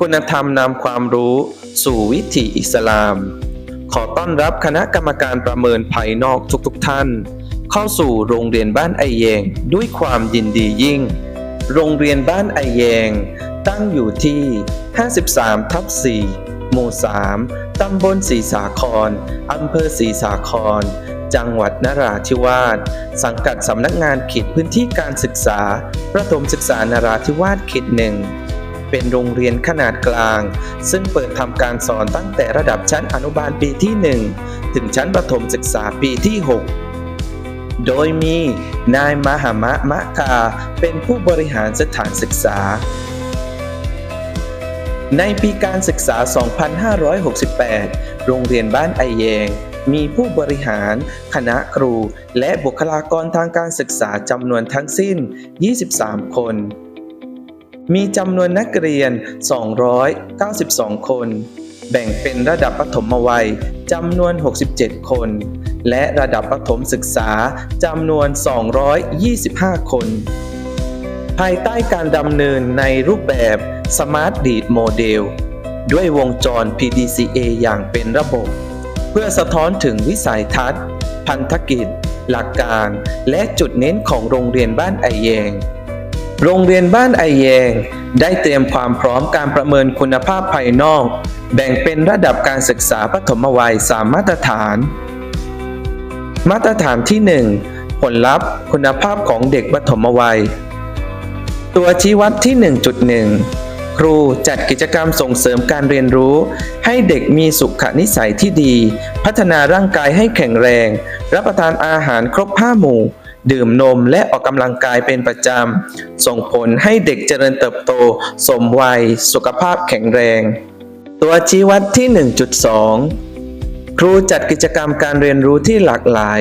คุณธรรมนำความรู้ สู่วิถีอิสลาม ขอต้อนรับคณะกรรมการประเมินภายนอกทุกๆทท่าน เข้าสู่โรงเรียนบ้านไอแยงด้วยความยินดียิ่ง โรงเรียนบ้านไอแยง ตั้งอยู่ที่ 53 ทับ 4 หมู่ 3 ตำบลศรีสาครอำเภอศรีสาคร จังหวัดนราธิวาส สังกัดสำนักงานเขตพื้นที่การศึกษา ประถมศึกษานราธิวาสเขตหนึ่ง เป็นโรงเรียนขนาดกลาง ซึ่งเปิดทำการสอนตั้งแต่ระดับชั้นอนุบาลปีที่ 1 ถึงชั้นประถมศึกษาปีที่ 6 โดยมีนายมหามะมะกาเป็นผู้บริหารสถานศึกษา ในปีการศึกษา 2568 โรงเรียนบ้านไอแยงมีผู้บริหาร คณะครู และบุคลากรทางการศึกษาจำนวนทั้งสิ้น 23 คน มีจำนวนนักเรียน 292 คน แบ่งเป็นระดับประถมวัยจำนวน 67 คน และระดับประถมศึกษาจำนวน 225 คน ภายใต้การดำเนินในรูปแบบ Smart Lead Model ด้วยวงจร PDCA อย่างเป็นระบบ เพื่อสะท้อนถึงวิสัยทัศน์ พันธกิจ หลักการ และจุดเน้นของโรงเรียนบ้านไอแยง โรงเรียนบ้านไอแยง ได้เตรียมความพร้อมการประเมินคุณภาพภายนอก แบ่งเป็นระดับการศึกษาปฐมวัย3มาตรฐาน มาตรฐานที่ 1 ผลลัพธ์คุณภาพของเด็กปฐมวัย ตัวชี้วัดที่ 1.1 ครูจัดกิจกรรมส่งเสริมการเรียนรู้ ให้เด็กมีสุขนิสัยที่ดี พัฒนาร่างกายให้แข็งแรง รับประทานอาหารครบ5หมู่ ดื่มนมและออกกำลังกายเป็นประจำ ส่งผลให้เด็กเจริญเติบโต สมวัย สุขภาพแข็งแรง ตัวชี้วัดที่ 1.2 ครูจัดกิจกรรมการเรียนรู้ที่หลากหลาย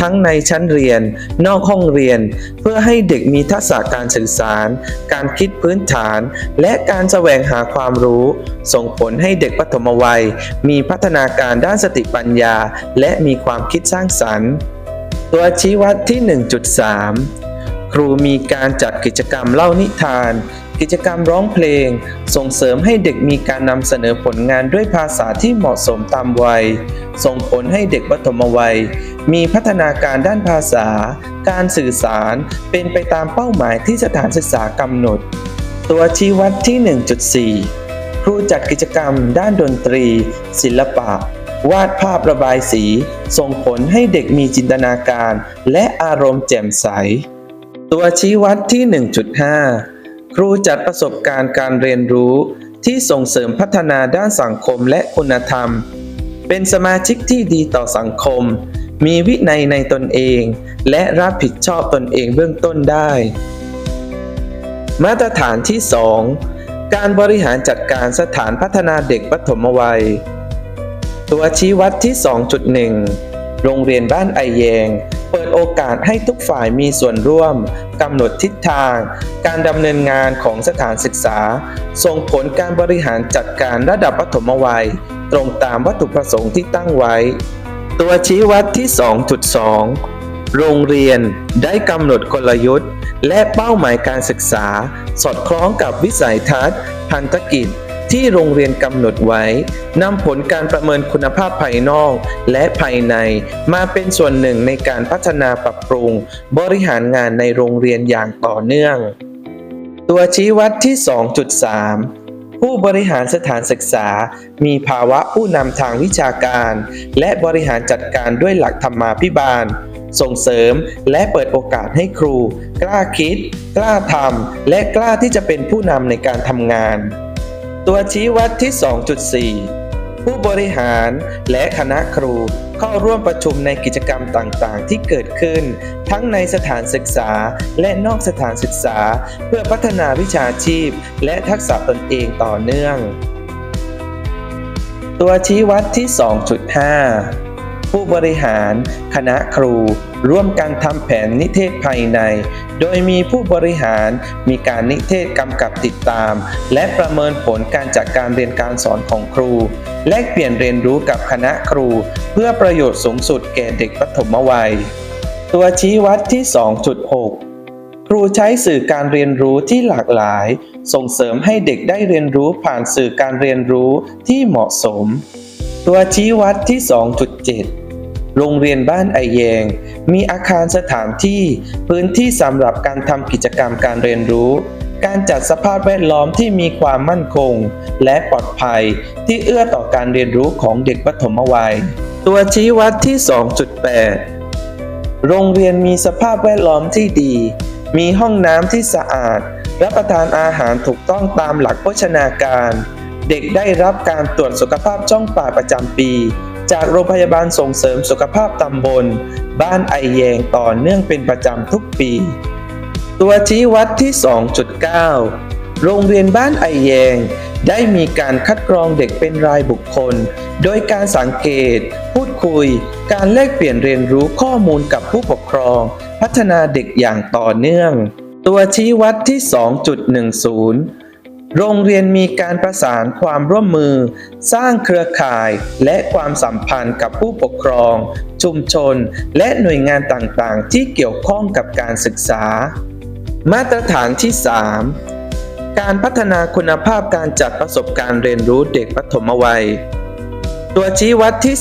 ทั้งในชั้นเรียน นอกห้องเรียน เพื่อให้เด็กมีทักษะการสื่อสาร การคิดพื้นฐาน และการแสวงหาความรู้ ส่งผลให้เด็กปฐมวัย มีพัฒนาการด้านสติปัญญา และมีความคิดสร้างสรรค์ ตัวชี้วัดที่ 1.3 ครูมีการจัดกิจกรรมเล่านิทาน กิจกรรมร้องเพลง ส่งเสริมให้เด็กมีการนำเสนอผลงานด้วยภาษาที่เหมาะสมตามวัย ส่งผลให้เด็กปฐมวัย มีพัฒนาการด้านภาษา การสื่อสารเป็นไปตามเป้าหมายที่สถานศึกษากำหนด ตัวชี้วัดที่ 1.4 ครูจัดกิจกรรมด้านดนตรี ศิลปะ วาดภาพระบายสี ส่งผลให้เด็กมีจินตนาการ และอารมณ์แจ่มใส ตัวชี้วัดที่ 1.5 ครูจัดประสบการณ์การเรียนรู้ที่ส่งเสริมพัฒนาด้านสังคมและคุณธรรม เป็นสมาชิกที่ดีต่อสังคม มีวินัยในตนเอง และรับผิดชอบตนเองเบื้องต้นได้ มาตรฐานที่ 2 การบริหารจัดการสถานพัฒนาเด็กปฐมวัย ตัวชี้วัดที่ 2.1 โรงเรียนบ้านไอแยง เปิดโอกาสให้ทุกฝ่ายมีส่วนร่วมกำหนดทิศทาง การดำเนินงานของสถานศึกษา ส่งผลการบริหารจัดการระดับปฐมวัย ตรงตามวัตถุประสงค์ที่ตั้งไว้ ตัวชี้วัดที่ 2.2 โรงเรียนได้กำหนดกลยุทธ์ และเป้าหมายการศึกษา สอดคล้องกับวิสัยทัศน์ พันธกิจ ที่โรงเรียนกำหนดไว้นำผลการประเมินคุณภาพภายนอกและภายในมาเป็นส่วนหนึ่งในการพัฒนาปรับปรุง บริหารงานในโรงเรียนอย่างต่อเนื่อง ตัวชี้วัดที่ 2.3ผู้บริหารสถานศึกษา มีภาวะผู้นำทางวิชาการ และบริหารจัดการด้วยหลักธรรมาภิบาล ส่งเสริมและเปิดโอกาสให้ครู กล้าคิด กล้าทำและกล้าที่จะเป็นผู้นำในการทำงาน ตัวชี้วัดที่ 2.4 ผู้บริหารและคณะครูเข้าร่วมประชุมในกิจกรรมต่างๆ ที่เกิดขึ้น ทั้งในสถานศึกษาและนอกสถานศึกษา เพื่อพัฒนาวิชาชีพ และทักษะตนเองต่อเนื่อง ตัวชี้วัดที่ 2.5 ผู้บริหาร คณะครู ร่วมกันทำแผนนิเทศภายใน โดยมีผู้บริหารมีการนิเทศกำกับติดตาม และประเมินผลการจัดการเรียนการสอนของครู แลกเปลี่ยนเรียนรู้กับคณะครู เพื่อประโยชน์สูงสุดแก่เด็กปฐมวัย ตัวชี้วัดที่ 2.6ครูใช้สื่อการเรียนรู้ที่หลากหลาย ส่งเสริมให้เด็กได้เรียนรู้ผ่านสื่อการเรียนรู้ที่เหมาะสม ตัวชี้วัดที่ 2.7 โรงเรียนบ้านไอแยง มีอาคารสถานที่พื้นที่สำหรับการทำกิจกรรมการเรียนรู้ การจัดสภาพแวดล้อมที่มีความมั่นคง และปลอดภัยที่เอื้อต่อการเรียนรู้ของเด็กปฐมวัย ตัวชี้วัดที่ 2.8 โรงเรียนมีสภาพแวดล้อมที่ดี มีห้องน้ำที่สะอาด รับประทานอาหารถูกต้องตามหลักโภชนาการ เด็กได้รับการตรวจสุขภาพช่องปากประจำปี จากโรงพยาบาลส่งเสริมสุขภาพตำบล บ้านไอแยงต่อเนื่องเป็นประจำทุกปี ตัวชี้วัดที่ 2.9 โรงเรียนบ้านไอแยง ได้มีการคัดกรองเด็กเป็นรายบุคคล โดยการสังเกต พูดคุย การแลกเปลี่ยนเรียนรู้ข้อมูลกับผู้ปกครอง พัฒนาเด็กอย่างต่อเนื่อง ตัวชี้วัดที่ 2.10 โรงเรียนมีการประสานความร่วมมือ สร้างเครือข่ายและความสัมพันธ์กับผู้ปกครอง ชุมชน และหน่วยงานต่างๆ ที่เกี่ยวข้องกับการศึกษา มาตรฐานที่ 3 การพัฒนาคุณภาพการจัดประสบการณ์เรียนรู้เด็กปฐมวัย ตัวชี้วัดที่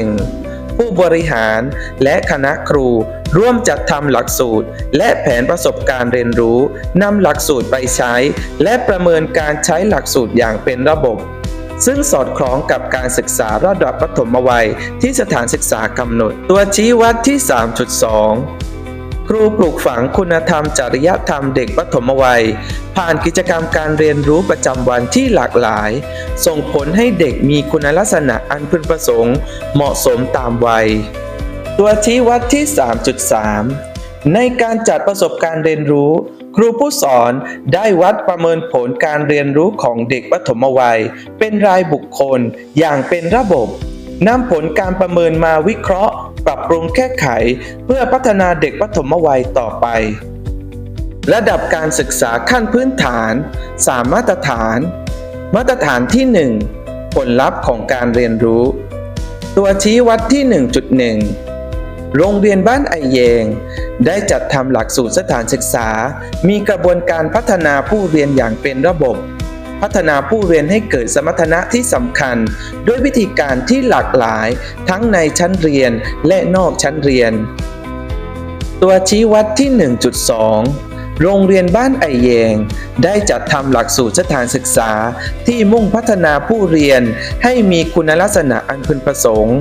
3.1 ผู้บริหารและคณะครู ร่วมจัดทำหลักสูตร และแผนประสบการณ์เรียนรู้นำหลักสูตรไปใช้ และประเมินการใช้หลักสูตรอย่างเป็นระบบ ซึ่งสอดคล้องกับการศึกษาระดับปฐมวัยที่สถานศึกษากำหนด ตัวชี้วัดที่ 3.2ครูปลูกฝังคุณธรรมจริยธรรมเด็กปฐมวัย ผ่านกิจกรรมการเรียนรู้ประจำวันที่หลากหลาย ส่งผลให้เด็กมีคุณลักษณะอันพึงประสงค์ เหมาะสมตามวัย ตัวชี้วัดที่ 3.3 ในการจัดประสบการณ์เรียนรู้ ครูผู้สอนได้วัดประเมินผลการเรียนรู้ของเด็กปฐมวัย เป็นรายบุคคลอย่างเป็นระบบนำผลการประเมินมาวิเคราะห์ ปรับปรุงแก้ไข เพื่อพัฒนาเด็กปฐมวัยต่อไป ระดับการศึกษาขั้นพื้นฐาน 3 มาตรฐาน มาตรฐานที่ 1 ผลลัพธ์ของการเรียนรู้ ตัวชี้วัดที่ 1.1 โรงเรียนบ้านไอแยง ได้จัดทำหลักสูตรสถานศึกษา มีกระบวนการพัฒนาผู้เรียนอย่างเป็นระบบ พัฒนาผู้เรียนให้เกิดสมรรถนะที่สำคัญ ด้วยวิธีการที่หลากหลาย ทั้งในชั้นเรียนและนอกชั้นเรียน ตัวชี้วัดที่ 1.2โรงเรียนบ้านไอแยง ได้จัดทำหลักสูตรสถานศึกษาที่มุ่งพัฒนาผู้เรียนให้มีคุณลักษณะอันพึงประสงค์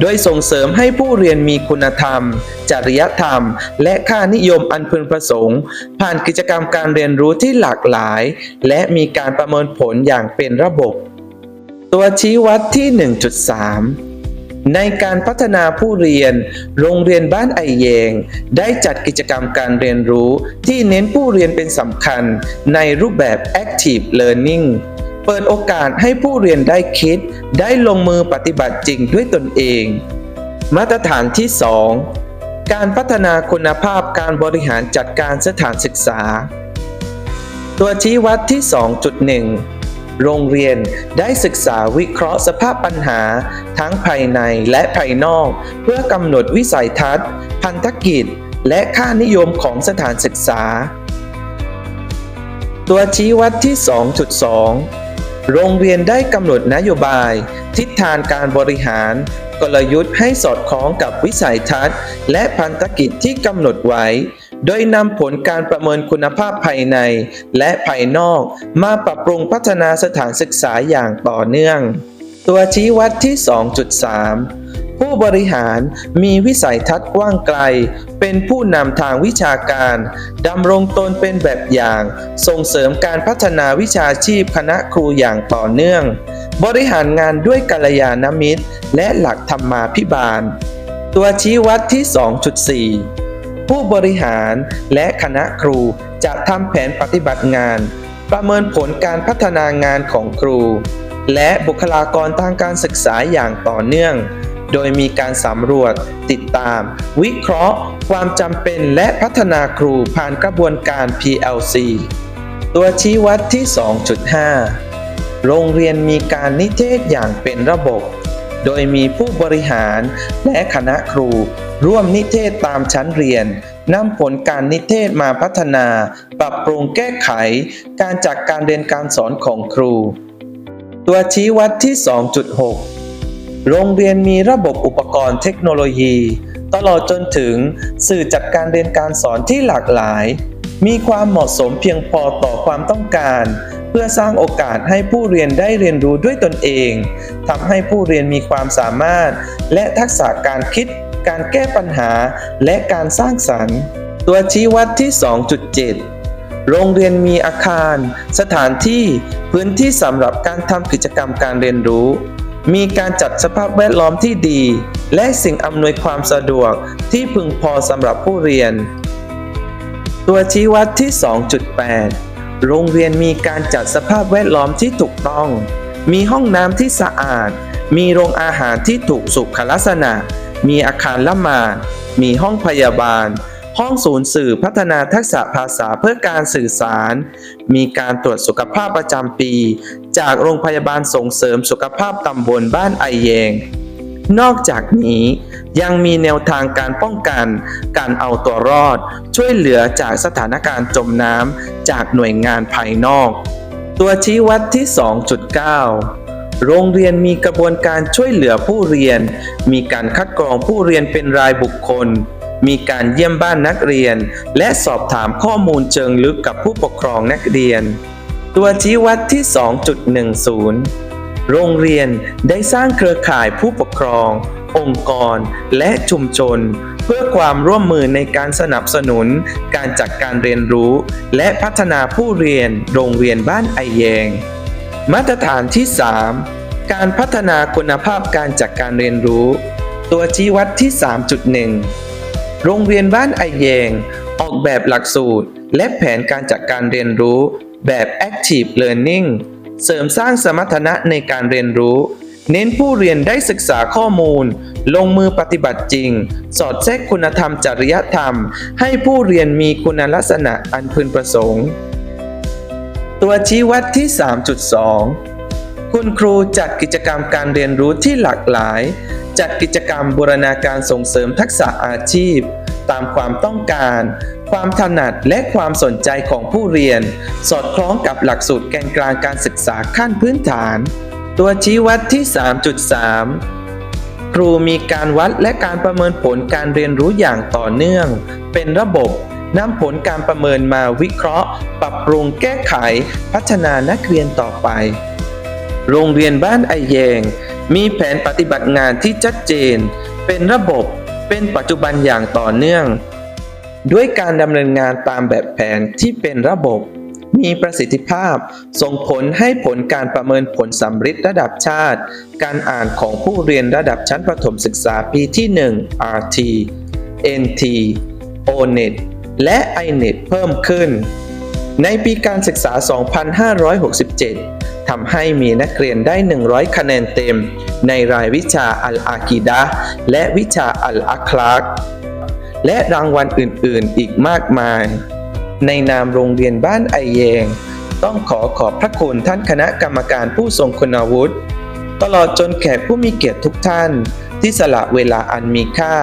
โดยส่งเสริมให้ผู้เรียนมีคุณธรรม จริยธรรม และค่านิยมอันพึงประสงค์ ผ่านกิจกรรมการเรียนรู้ที่หลากหลาย และมีการประเมินผลอย่างเป็นระบบ ตัวชี้วัดที่ 1.3ในการพัฒนาผู้เรียน โรงเรียนบ้านไอแยง ได้จัดกิจกรรมการเรียนรู้ที่เน้นผู้เรียนเป็นสำคัญในรูปแบบ Active Learning เปิดโอกาสให้ผู้เรียนได้คิด ได้ลงมือปฏิบัติจริงด้วยตนเอง มาตรฐานที่ 2 การพัฒนาคุณภาพการบริหารจัดการสถานศึกษา ตัวชี้วัดที่ 2.1 โรงเรียนได้ศึกษาวิเคราะห์สภาพปัญหา ทั้งภายในและภายนอก เพื่อกำหนดวิสัยทัศน์ พันธกิจ และค่านิยมของสถานศึกษา ตัวชี้วัดที่ 2.2 โรงเรียนได้กำหนดนโยบาย ทิศทางการบริหาร กลยุทธ์ให้สอดคล้องกับวิสัยทัศน์ และพันธกิจที่กำหนดไว้ โดยนำผลการประเมินคุณภาพภายใน และภายนอกมาปรับปรุงพัฒนาสถานศึกษาอย่างต่อเนื่อง ตัวชี้วัดที่ 2.3 ผู้บริหารมีวิสัยทัศน์กว้างไกล เป็นผู้นำทางวิชาการดำรงตนเป็นแบบอย่าง ส่งเสริมการพัฒนาวิชาชีพคณะครูอย่างต่อเนื่อง บริหารงานด้วยกัลยาณมิตร และหลักธรรมาภิบาล ตัวชี้วัดที่ 2.4 ผู้บริหารและคณะครูจะทำแผนปฏิบัติงาน ประเมินผลการพัฒนางานของครู และบุคลากรทางการศึกษาอย่างต่อเนื่อง โดยมีการสำรวจ ติดตาม วิเคราะห์ ความจำเป็นและพัฒนาครูผ่านกระบวนการ PLC ตัวชี้วัดที่ 2.5 โรงเรียนมีการนิเทศอย่างเป็นระบบ โดยมีผู้บริหารและคณะครู ร่วมนิเทศตามชั้นเรียนนำผลการนิเทศมาพัฒนา ปรับปรุงแก้ไข การจัดการเรียนการสอนของครู ตัวชี้วัดที่ 2.6 โรงเรียนมีระบบอุปกรณ์เทคโนโลยี ตลอดจนถึงสื่อจัดการเรียนการสอนที่หลากหลาย มีความเหมาะสมเพียงพอต่อความต้องการ เพื่อสร้างโอกาสให้ผู้เรียนได้เรียนรู้ด้วยตนเองทำให้ผู้เรียนมีความสามารถ และทักษะการคิด การแก้ปัญหา และการสร้างสรรค์ ตัวชี้วัดที่ 2.7โรงเรียนมีอาคาร สถานที่ พื้นที่สำหรับการทำกิจกรรมการเรียนรู้ มีการจัดสภาพแวดล้อมที่ดี และสิ่งอำนวยความสะดวกที่พึงพอสำหรับผู้เรียน ตัวชี้วัดที่ 2.8 โรงเรียนมีการจัดสภาพแวดล้อมที่ถูกต้อง มีห้องน้ำที่สะอาด มีโรงอาหารที่ถูกสุขลักษณะ มีอาคารละหมาด มีห้องพยาบาล ห้องศูนย์สื่อพัฒนาทักษะภาษาเพื่อการสื่อสาร มีการตรวจสุขภาพประจำปี จากโรงพยาบาลส่งเสริมสุขภาพตำบลบ้านไอแยง นอกจากนี้ยังมีแนวทางการป้องกัน การเอาตัวรอด ช่วยเหลือจากสถานการณ์จมน้ำจากหน่วยงานภายนอก ตัวชี้วัดที่ 2.9โรงเรียนมีกระบวนการช่วยเหลือผู้เรียน มีการคัดกรองผู้เรียนเป็นรายบุคคล มีการเยี่ยมบ้านนักเรียน และสอบถามข้อมูลเชิงลึกกับผู้ปกครองนักเรียน ตัวชี้วัดที่ 2.10 โรงเรียนได้สร้างเครือข่ายผู้ปกครอง องค์กร และชุมชน เพื่อความร่วมมือในการสนับสนุน การจัดการเรียนรู้ และพัฒนาผู้เรียนโรงเรียนบ้านไอแยง มาตรฐานที่ 3การพัฒนาคุณภาพการจัดการเรียนรู้ ตัวชี้วัดที่ 3.1 โรงเรียนบ้านไอแยง ออกแบบหลักสูตร และแผนการจัดการเรียนรู้แบบ Active Learning เสริมสร้างสมรรถนะในการเรียนรู้ เน้นผู้เรียนได้ศึกษาข้อมูล ลงมือปฏิบัติจริง สอดแทรกคุณธรรมจริยธรรม ให้ผู้เรียนมีคุณลักษณะอันพึงประสงค์ ตัวชี้วัดที่ 3.2 คุณครูจัดกิจกรรมการเรียนรู้ที่หลากหลาย จัดกิจกรรมบูรณาการส่งเสริมทักษะอาชีพ ตามความต้องการ ความถนัดและความสนใจของผู้เรียน สอดคล้องกับหลักสูตรแกนกลางการศึกษาขั้นพื้นฐาน ตัวชี้วัดที่ 3.3 ครูมีการวัดและการประเมินผลการเรียนรู้อย่างต่อเนื่อง เป็นระบบนำผลการประเมินมาวิเคราะห์ ปรับปรุงแก้ไข พัฒนานักเรียนต่อไป โรงเรียนบ้านไอแยง มีแผนปฏิบัติงานที่ชัดเจน เป็นระบบเป็นปัจจุบันอย่างต่อเนื่อง ด้วยการดำเนินงานตามแบบแผนที่เป็นระบบ มีประสิทธิภาพ ส่งผลให้ผลการประเมินผลสำฤทธิ์ระดับชาติ การอ่านของผู้เรียนระดับชั้นประถมศึกษาปีที่ 1 RT NT ONET และ INET เพิ่มขึ้น ในปีการศึกษา 2567 ทำให้มีนักเรียนได้ 100 คะแนนเต็ม ในรายวิชาอัลอากีดะและวิชาอัลอัคลากและรางวัลอื่นๆ อีกมากมาย ในนามโรงเรียนบ้านไอแยง ต้องขอขอบพระคุณท่านคณะกรรมการผู้ทรงคุณวุฒิตลอดจนแขกผู้มีเกียรติทุกท่าน ที่สละเวลาอันมีค่า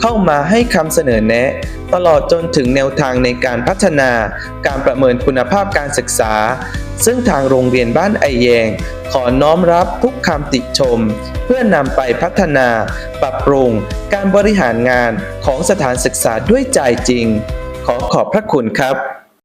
เข้ามาให้คำเสนอแนะ ตลอดจนถึงแนวทางในการพัฒนา การประเมินคุณภาพการศึกษา ซึ่งทางโรงเรียนบ้านไอแยง ขอน้อมรับทุกคำติชม เพื่อนำไปพัฒนา ปรับปรุง การบริหารงานของสถานศึกษาด้วยใจจริง ขอขอบพระคุณครับ